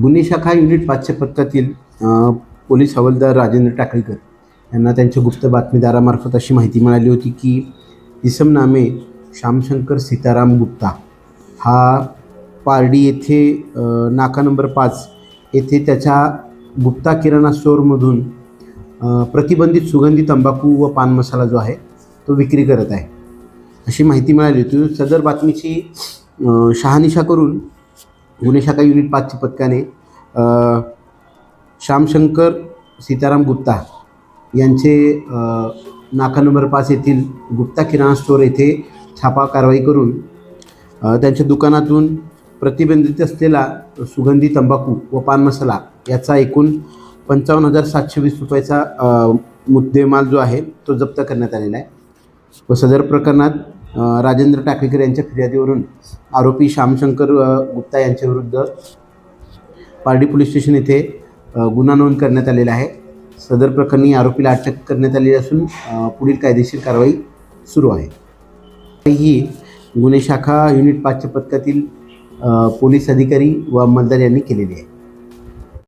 गुन्हे शाखा युनिट पाचशे पथकातील पोलीस हवालदार राजेंद्र टाकळीकर यांना त्यांच्या गुप्त बातमीदारामार्फत अशी माहिती मिळाली होती की इसम नामे श्यामशंकर सीताराम गुप्ता हा पारडी येथे नाका नंबर पाच येथे त्याच्या गुप्ता किराणा स्टोअरमधून प्रतिबंधित सुगंधी तंबाखू व पान मसाला जो आहे तो विक्री करत आहे. अशी माहिती मिळाली होती. सदर बातमीची शहानिशा करून गुन्हे शाखा युनिट पाचच्या पथकाने श्यामशंकर सीताराम गुप्ता यांचे नाका नंबर पाच येथील गुप्ता किराणा स्टोअर येथे छापा कारवाई करून त्यांच्या दुकानातून प्रतिबंधित असलेला सुगंधी तंबाखू व पान मसाला याचा एकूण पंचावन्न हजार सातशे वीस रुपयाचा मुद्देमाल जो आहे तो जप्त करण्यात आलेला आहे. व सदर प्रकरणात राजेंद्र टाकेकर यांच्या फिर्यादीवरून आरोपी श्यामशंकर गुप्ता यांच्याविरुद्ध पारडी पोलीस स्टेशन येथे गुन्हा नोंद करण्यात आलेला आहे. सदर प्रकरणी आरोपीला अटक करण्यात आलेली असून पुढील कायदेशीर कारवाई सुरू आहे. ही गुन्हे शाखा युनिट पाचच्या पथकातील पोलीस अधिकारी व अंमलदार यांनी केलेली आहे.